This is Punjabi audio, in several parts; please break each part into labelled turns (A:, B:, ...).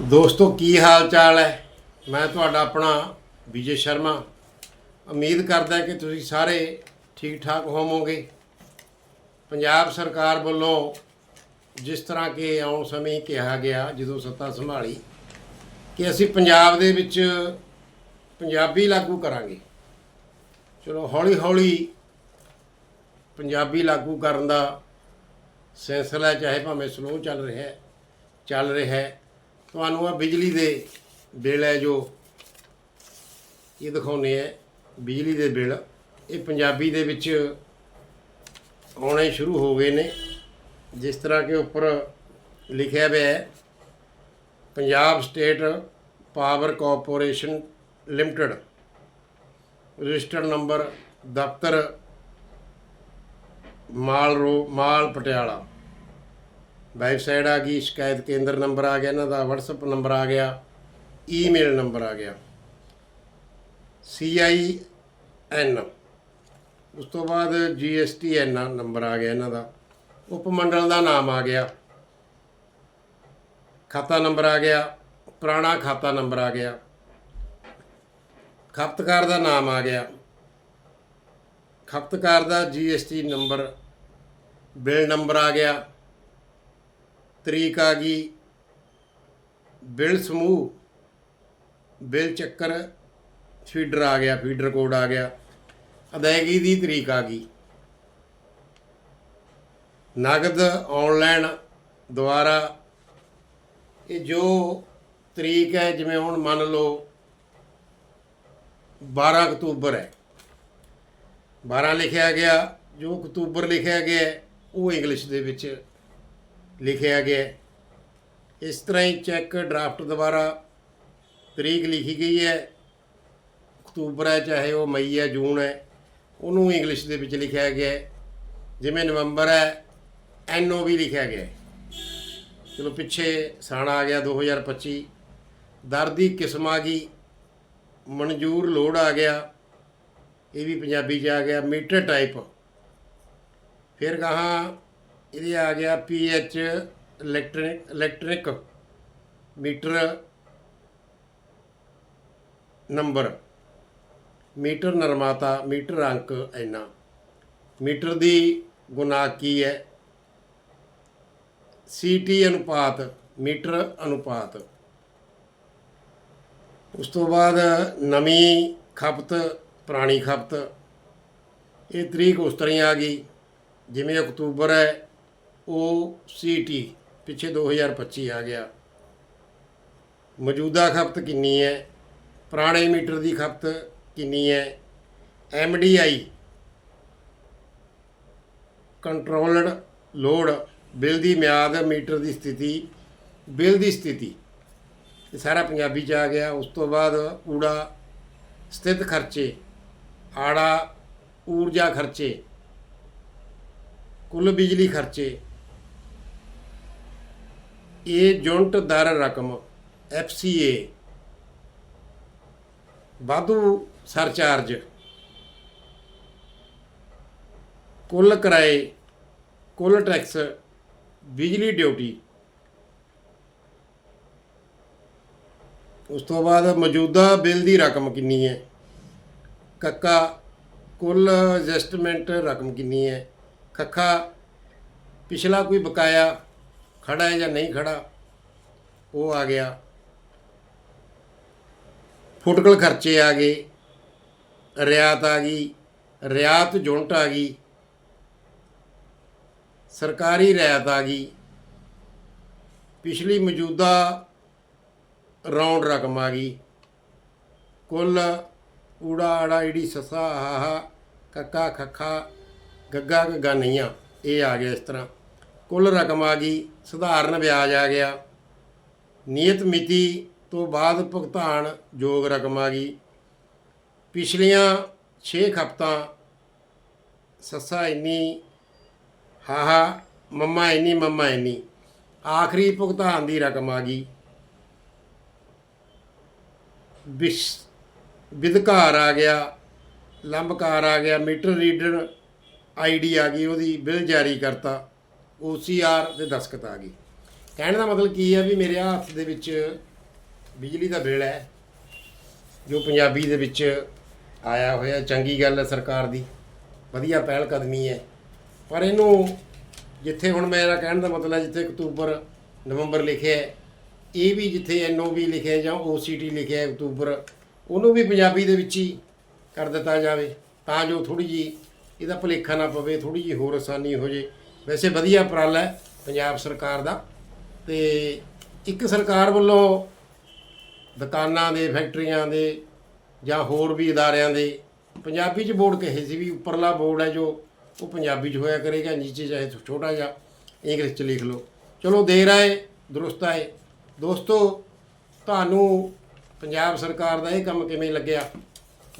A: ਦੋਸਤੋ, ਕੀ ਹਾਲ ਚਾਲ ਹੈ? ਮੈਂ ਤੁਹਾਡਾ ਆਪਣਾ ਵਿਜੇ ਸ਼ਰਮਾ। ਉਮੀਦ ਕਰਦਾ ਕਿ ਤੁਸੀਂ ਸਾਰੇ ਠੀਕ ਠਾਕ ਹੋਵੋਗੇ। ਪੰਜਾਬ ਸਰਕਾਰ ਵੱਲੋਂ ਜਿਸ ਤਰ੍ਹਾਂ ਕਿ ਆਉਣ ਸਮੇਂ ਕਿਹਾ ਗਿਆ, ਜਦੋਂ ਸੱਤਾ ਸੰਭਾਲੀ, ਕਿ ਅਸੀਂ ਪੰਜਾਬ ਦੇ ਵਿੱਚ ਪੰਜਾਬੀ ਲਾਗੂ ਕਰਾਂਗੇ। ਚਲੋ ਹੌਲੀ ਹੌਲੀ ਪੰਜਾਬੀ ਲਾਗੂ ਕਰਨ ਦਾ ਸਿਲਸਿਲਾ, ਚਾਹੇ ਭਾਵੇਂ ਸਲੋ ਚੱਲ ਰਿਹਾ ਹੈ, ਚੱਲ ਰਿਹਾ ਹੈ ਤੁਹਾਨੂੰ ਆ ਬਿਜਲੀ ਦੇ ਬਿੱਲ ਹੈ ਜੋ ਇਹ ਦਿਖਾਉਨੇ ਹੈ ਬਿਜਲੀ ਦੇ ਬਿੱਲ, ਇਹ ਪੰਜਾਬੀ ਦੇ ਵਿੱਚ ਆਉਣੇ ਸ਼ੁਰੂ ਹੋ ਗਏ ਨੇ। ਜਿਸ ਤਰ੍ਹਾਂ ਕਿ ਉੱਪਰ ਲਿਖਿਆ ਹੋਇਆ ਹੈ, Punjab state power corporation limited, registered number ਦਫ਼ਤਰ, ਮਾਲ ਰੋ, ਮਾਲ ਪਟਿਆਲਾ। ਵੈਬਸਾਈਟ ਆ ਗਈ, ਸ਼ਿਕਾਇਤ ਕੇਂਦਰ ਨੰਬਰ ਆ ਗਿਆ, ਇਹਨਾਂ ਦਾ WhatsApp ਨੰਬਰ ਆ ਗਿਆ ਈਮੇਲ ਨੰਬਰ ਆ ਗਿਆ। CIN ਉਸ ਤੋਂ ਬਾਅਦ GSTN ਨੰਬਰ ਆ ਗਿਆ ਇਹਨਾਂ ਦਾ। ਉਪ ਮੰਡਲ ਦਾ ਨਾਮ ਆ ਗਿਆ। ਖਾਤਾ ਨੰਬਰ ਆ ਗਿਆ। ਪੁਰਾਣਾ ਖਾਤਾ ਨੰਬਰ ਆ ਗਿਆ। ਖਪਤਕਾਰ ਦਾ ਨਾਮ ਆ ਗਿਆ। ਖਪਤਕਾਰ ਦਾ GST ਨੰਬਰ, ਬਿਲ ਨੰਬਰ ਆ ਗਿਆ। ਤਰੀਕ ਆ ਗਈ। ਬਿਲ ਸਮੂਹ, ਬਿਲ ਚੱਕਰ ਫੀਡਰ ਆ ਗਿਆ, ਫੀਡਰ ਕੋਡ ਆ ਗਿਆ। ਅਦਾਇਗੀ ਦੀ ਤਰੀਕ ਆ ਗਈ। ਨਗਦ ਆਨਲਾਈਨ ਦੁਆਰਾ ਇਹ ਜੋ ਤਰੀਕ ਹੈ, ਜਿਵੇਂ ਹੁਣ ਮੰਨ ਲਓ 12 ਅਕਤੂਬਰ ਹੈ। 12 ਲਿਖਿਆ ਗਿਆ, ਜੋ ਅਕਤੂਬਰ ਲਿਖਿਆ ਗਿਆ, ਉਹ ਇੰਗਲਿਸ਼ ਦੇ ਵਿੱਚ ਲਿਖਿਆ ਗਿਆ ਹੈ। ਇਸ ਤਰ੍ਹਾਂ ਹੀ ਚੈੱਕ ਡਰਾਫਟ ਦੁਆਰਾ ਤਰੀਕ ਲਿਖੀ ਗਈ ਹੈ। ਅਕਤੂਬਰ ਹੈ, ਚਾਹੇ ਉਹ ਮਈ ਹੈ, ਜੂਨ ਹੈ, ਉਹਨੂੰ ਇੰਗਲਿਸ਼ ਦੇ ਵਿੱਚ ਲਿਖਿਆ ਗਿਆ ਹੈ। ਜਿਵੇਂ ਨਵੰਬਰ ਹੈ ਐਨਓ ਵੀ ਲਿਖਿਆ ਗਿਆ ਹੈ। ਚਲੋ ਪਿੱਛੇ ਸਾਲ ਆ ਗਿਆ 2025 ਦਰ ਦੀ ਕਿਸਮ ਆ ਗਈ। ਮਨਜ਼ੂਰ ਲੋੜ ਆ ਗਿਆ। ਇਹ ਵੀ ਪੰਜਾਬੀ 'ਚ ਆ ਗਿਆ। Meter type. ਫਿਰ ਗਾਹਾਂ ਇਹਦੇ ਆ ਗਿਆ PH electric electric meter number. Meter ਨਿਰਮਾਤਾ, ਮੀਟਰ ਅੰਕ ਇੰਨਾ। ਮੀਟਰ ਦੀ ਗੁਨਾਹ ਕੀ ਹੈ? ਸੀਟੀ ਅਨੁਪਾਤ, ਮੀਟਰ ਅਨੁਪਾਤ। ਉਸ ਤੋਂ ਬਾਅਦ ਨਵੀਂ ਖਪਤ, ਪੁਰਾਣੀ ਖਪਤ। ਇਹ ਤਰੀਕ ਉਸ ਤਰ੍ਹਾਂ ਹੀ ਆ ਗਈ, ਜਿਵੇਂ ਅਕਤੂਬਰ ਹੈ ਓ ਸੀ ਟੀ, ਪਿੱਛੇ 2025 ਆ ਗਿਆ। ਮੌਜੂਦਾ ਖਪਤ ਕਿੰਨੀ ਹੈ? ਪੁਰਾਣੇ ਮੀਟਰ ਦੀ ਖਪਤ ਕਿੰਨੀ ਹੈ? M D I, controlled load, bill ਦੀ ਮਿਆਦ, ਮੀਟਰ ਦੀ ਸਥਿਤੀ, ਬਿੱਲ ਦੀ ਸਥਿਤੀ। ਇਹ ਸਾਰਾ ਪੰਜਾਬੀ ਚ ਆ ਗਿਆ। ਉਸ ਤੋਂ ਬਾਅਦ ਊੜਾ ਸਥਿਤ ਖਰਚੇ, ਆੜਾ ਊਰਜਾ ਖਰਚੇ, ਕੁੱਲ ਬਿਜਲੀ ਖਰਚੇ ਇਹ ਯੂਨਿਟ ਦਰ ਰਕਮ FCA ਵਾਧੂ ਸਰਚਾਰਜ ਕੁੱਲ ਕਿਰਾਏ, ਕੁੱਲ ਟੈਕਸ ਬਿਜਲੀ ਡਿਊਟੀ ਉਸ ਤੋਂ ਬਾਅਦ ਮੌਜੂਦਾ ਬਿੱਲ ਦੀ ਰਕਮ ਕਿੰਨੀ ਹੈ? ਕੱਕਾ, ਕੁੱਲ ਐਡਜਸਟਮੈਂਟ ਰਕਮ ਕਿੰਨੀ ਹੈ? ਖੱਖਾ ਪਿਛਲਾ ਕੋਈ ਬਕਾਇਆ ਖੜਾ ਹੈ ਜਾਂ ਨਹੀਂ ਖੜਾ, ਉਹ ਆ ਗਿਆ। ਫੁਟਕਲ ਖਰਚੇ ਆ ਗਏ, ਰਿਆਤ ਆ ਗਈ, ਰਿਆਤ ਯੂਨਿਟ ਆ ਗਈ, ਸਰਕਾਰੀ ਰਿਆਤ ਆ ਗਈ, ਪਿਛਲੀ ਮੌਜੂਦਾ ਰਾਉਂਡ ਰਕਮ ਆ ਗਈ। ਕੁੱਲ ਊੜਾ ਆੜਾ ਈੜੀ ਸਸਾ ਹਾਹਾ ਕੱਕਾ, ਖੱਖਾ, ਗੱਗਾ ਗੱਗਾ ਨਈਆਂ, ਇਹ ਆ ਗਿਆ ਇਸ ਤਰ੍ਹਾਂ। ਕੁੱਲ ਰਕਮ ਆ ਗਈ, ਸਧਾਰਨ ਵਿਆਜ ਆ ਗਿਆ। ਨਿਯਤ ਮਿਤੀ ਤੋਂ ਬਾਅਦ ਭੁਗਤਾਨ ਯੋਗ ਰਕਮ ਆ ਗਈ। ਪਿਛਲੀਆਂ 6 ਖਪਤਾਂ ਸੱਸਾ ਇੰਨੀ, ਹਾਹਾ, ਮੰਮਾ ਇੰਨੀ ਮੰਮਾ ਇੰਨੀ, ਆਖਰੀ ਭੁਗਤਾਨ ਦੀ ਰਕਮ ਆ ਗਈ। ਵਿਸ਼ ਵਿਧਕਾਰ ਆ ਗਿਆ, ਲੰਬਕਾਰ ਆ ਗਿਆ, ਮੀਟਰ ਰੀਡਰ ਆਈਡੀ ਆ ਗਈ, ਉਹਦੀ ਬਿੱਲ ਜਾਰੀ ਕਰਤਾ। OCR ਤੇ ਦਸਖਤ ਆ ਗਈ ਕਹਿਣ ਦਾ ਮਤਲਬ ਕੀ ਹੈ ਵੀ ਮੇਰੇ ਹੱਥ ਦੇ ਵਿੱਚ ਬਿਜਲੀ ਦਾ ਬਿੱਲ ਹੈ, ਜੋ ਪੰਜਾਬੀ ਦੇ ਵਿੱਚ ਆਇਆ ਹੋਇਆ, ਚੰਗੀ ਗੱਲ ਹੈ ਸਰਕਾਰ ਦੀ। ਵਧੀਆ ਪਹਿਲ ਕਦਮੀ ਹੈ। ਪਰ ਇਹਨੂੰ ਜਿੱਥੇ ਹੁਣ ਮੇਰਾ ਕਹਿਣ ਦਾ ਮਤਲਬ ਹੈ, ਜਿੱਥੇ ਅਕਤੂਬਰ, ਨਵੰਬਰ ਲਿਖਿਆ ਹੈ, ਇਹ ਵੀ ਜਿੱਥੇ ਐਨਓਬੀ ਲਿਖਿਆ ਹੈ ਜਾਂ ਓਸੀਟੀ ਲਿਖਿਆ ਅਕਤੂਬਰ, ਉਹਨੂੰ ਵੀ ਪੰਜਾਬੀ ਦੇ ਵਿੱਚ ਹੀ ਕਰ ਦਿੱਤਾ ਜਾਵੇ, ਤਾਂ ਜੋ ਥੋੜੀ ਜੀ ਇਹਦਾ ਭੁਲੇਖਾ ਨਾ ਪਵੇ ਥੋੜੀ ਜੀ ਹੋਰ ਆਸਾਨੀ ਹੋ ਜੇ। ਵੈਸੇ ਵਧੀਆ ਉਪਰਾਲਾ ਹੈ ਪੰਜਾਬ ਸਰਕਾਰ ਦਾ। ਤੇ ਇੱਕ ਸਰਕਾਰ ਵੱਲੋਂ ਦੁਕਾਨਾਂ ਦੇ, ਫੈਕਟਰੀਆਂ ਦੇ ਜਾਂ ਹੋਰ ਵੀ ਅਦਾਰਿਆਂ ਦੇ ਪੰਜਾਬੀ 'ਚ ਬੋਰਡ ਕਹੇ ਸੀ ਵੀ ਉੱਪਰਲਾ ਬੋਰਡ ਹੈ ਜੋ ਉਹ ਪੰਜਾਬੀ 'ਚ ਹੋਇਆ ਕਰੇਗਾ, ਨੀਚੇ ਚਾਹੇ ਛੋਟਾ ਜਿਹਾ ਇੰਗਲਿਸ਼ 'ਚ ਲਿਖ ਲਓ। ਚਲੋ ਦੇਰ ਆਏ ਦਰੁਸਤ ਆਏ। ਦੋਸਤੋ, ਤੁਹਾਨੂੰ ਪੰਜਾਬ ਸਰਕਾਰ ਦਾ ਇਹ ਕੰਮ ਕਿਵੇਂ ਲੱਗਿਆ?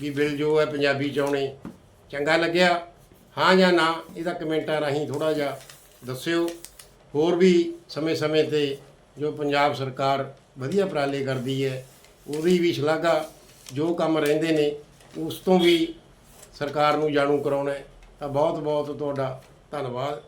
A: ਵੀ ਬਿੱਲ ਜੋ ਹੈ ਪੰਜਾਬੀ 'ਚ ਆਉਣੇ ਚੰਗਾ ਲੱਗਿਆ। ਹਾਂ ਜਾਂ ਨਾ, ਇਹਦਾ ਕਮੈਂਟਾਂ ਰਾਹੀਂ ਥੋੜਾ ਜਿਹਾ ਦੱਸਿਓ। ਹੋਰ ਵੀ ਸਮੇਂ-ਸਮੇਂ ਤੇ ਜੋ ਪੰਜਾਬ ਸਰਕਾਰ ਵਧੀਆ ਉਪਰਾਲੇ ਕਰਦੀ ਹੈ, ਉਹਦੀ ਵੀ ਸ਼ਲਾਘਾ ਜੋ ਕੰਮ ਰਹਿੰਦੇ ਨੇ, ਉਸ ਤੋਂ ਵੀ ਸਰਕਾਰ ਨੂੰ ਜਾਣੂ ਕਰਾਉਣਾ ਤਾਂ ਬਹੁਤ ਬਹੁਤ ਤੁਹਾਡਾ ਧੰਨਵਾਦ।